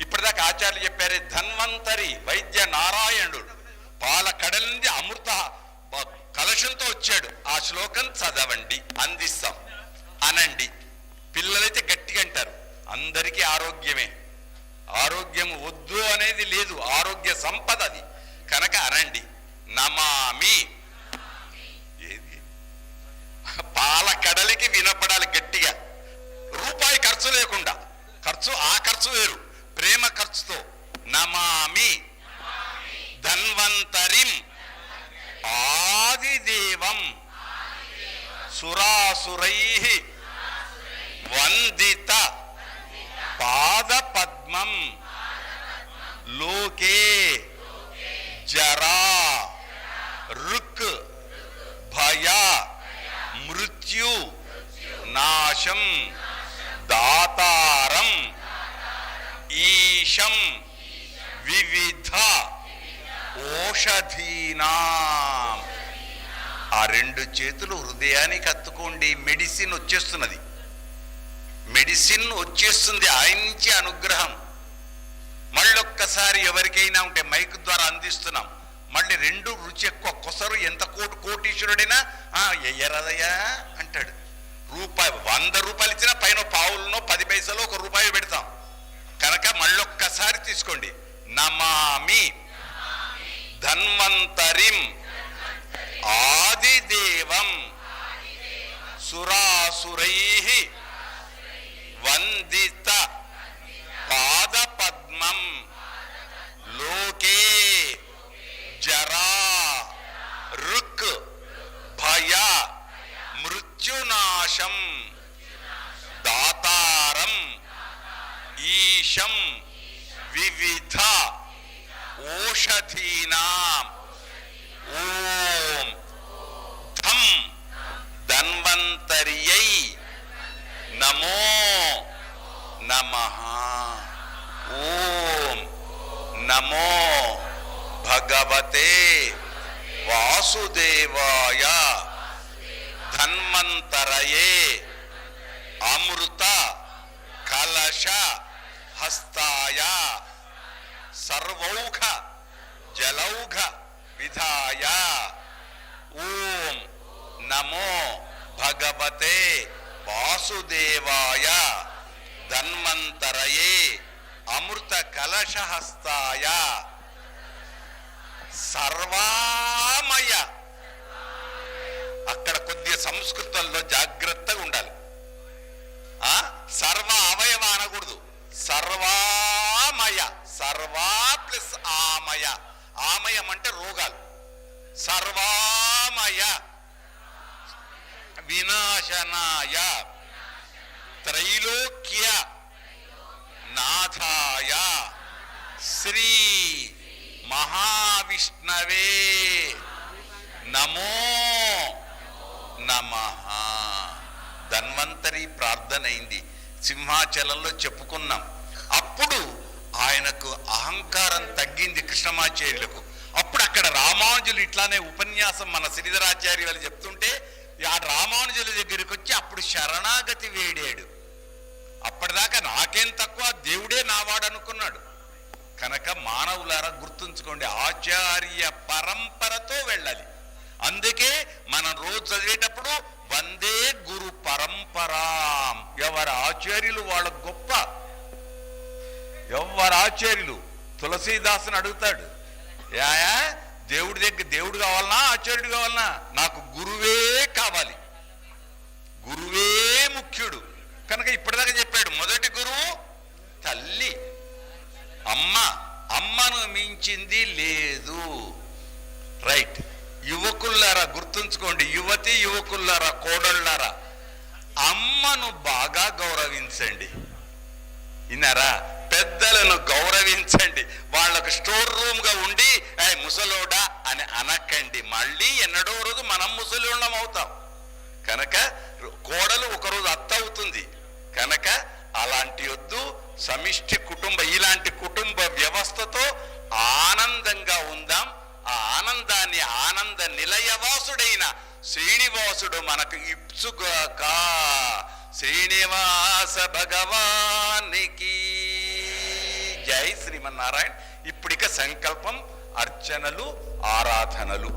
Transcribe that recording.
ఇప్పటిదాకా ఆచార్యులు చెప్పారే ధన్వంతరి వైద్య నారాయణుడు. పాల కడల నుండి అమృత కలశంతో వచ్చాడు. ఆ శ్లోకం చదవండి అందిస్తాం. అనండి. పిల్లలైతే గట్టిగా అంటారు. అందరికీ ఆరోగ్యమే. ఆరోగ్యం వద్దు అనేది లేదు. ఆరోగ్య సంపద అది. కనుక అనండి. నమామి. ఏది? పాల కడలికి వినపడాలి గట్టిగా. రూపాయి ఖర్చు లేకుండా. ఖర్చు ఆ ఖర్చు వేరు. ప్రేమ ఖర్చుతో నమామి. ధన్వంతరిం. ఆదిదేవం. సురాసురై. వందిత. పాదపద్మం. లోకే జరా రుక్ భయ మృత్యు నాశం దాతారం ఈశం వివిధ ఓషధీనా ఆ రెండు చేతులు హృదయానికి అత్తుకోండి. మెడిసిన్ వచ్చేస్తున్నది. మెడిసిన్ వచ్చేస్తుంది. ఆయించి అనుగ్రహం. మళ్ళొక్కసారి ఎవరికైనా ఉంటే మైక్ ద్వారా అందిస్తున్నాం. మళ్ళీ రెండు రుచి ఎక్కువ. కొసరు ఎంత కోటి కోటీశ్వరుడైనా ఎయ్యరాదయ్యా అంటాడు. రూపాయి వంద రూపాయలు ఇచ్చినా పైన పావులనో పది పైసలు ఒక రూపాయి పెడతాం. కనుక మళ్ళొక్కసారి తీసుకోండి. నమామి. ధన్వంతరిం ఆదిదేవం సురాసురై వందిత పాదపద్మం లోకే జరా రుక్ భయ మృత్యునాశం దాతారం ఈశం వివిధ ఓషధీనాం. ఓం ధం ధన్వంతర్యై నమో నమ. ఓం నమో భగవతే వాసుదేవాయ ధన్వంతరయే. అమృత కలశ హస్తాయ సర్వౌఘ జలౌఘ విధాయ. ఓం నమో భగవతే వాసుదేవాయ. ధన్వంతరయే అమృత కలశహస్తాయ సర్వామయ. అక్కడ కొద్దిగా సంస్కృతంలో జాగ్రత్తగా ఉండాలి. ఆ? సర్వ అవయవ అనకూడదు. సర్వా సర్వా ప్లస్ ఆమయ. ఆమయం అంటే రోగాలు. సర్వామయ. వినాశనాయ. త్రైలోక్య. నాథాయ. శ్రీ మహావిష్ణవే. నమో నమ. ధన్వంతరి ప్రార్థనైంది. సింహాచలంలో చెప్పుకున్నాం. అప్పుడు ఆయనకు అహంకారం తగ్గింది కృష్ణమాచార్యులకు. అప్పుడు అక్కడ రామానుజులు ఇట్లానే ఉపన్యాసం మన శ్రీధరాచార్య వాళ్ళు చెప్తుంటే ఆ రామానుజుల దగ్గరికి వచ్చి అప్పుడు శరణాగతి వేడాడు. అప్పటిదాకా నాకేం తక్కువ దేవుడే నావాడు అనుకున్నాడు. కనుక మానవులారా గుర్తుంచుకోండి ఆచార్య పరంపరతో వెళ్ళాలి. అందుకే మనం రోజు చదివేటప్పుడు వందే గురు పరంపరా. ఎవరి ఆచార్యులు వాళ్ళ గొప్ప. ఎవరు ఆచార్యులు తులసీదాసుని అడుగుతాడు. యాయా దేవుడి దగ్గర దేవుడు కావాలనా? ఆచార్యుడు కావాలనా? నాకు గురువే కావాలి. గురువే ముఖ్యుడు. కనుక ఇప్పటిదాకా చెప్పాడు మొదటి గురువు తల్లి. అమ్మ అమ్మను మించింది లేదు. రైట్. యువకుల్లారా గుర్తుంచుకోండి యువతి యువకుల్లారా కోడళ్ళారా అమ్మను బాగా గౌరవించండి. విన్నారా? పెద్దలను గౌరవించండి. వాళ్ళకు స్టోర్ రూమ్గా ఉండి "ఏ ముసలోడా అని అనకండి. మళ్ళీ ఎన్నడో రోజు మనం ముసలోళ్ళం అవుతాం. కనుక కోడలు ఒకరోజు అత్త అవుతుంది. కనుక అలాంటి వద్దు. సమిష్టి కుటుంబ ఇలాంటి కుటుంబ వ్యవస్థతో ఆనందంగా ఉందాం. ఆ ఆనందాన్ని ఆనంద నిలయవాసుడైన శ్రీనివాసుడు మనకు ఇప్సుగాక. శ్రీనివాస భగవాన్. నారాయణ్ ఇప్పటిక ఇప్పుడిక సంకల్పం అర్చనలు ఆరాధనలు.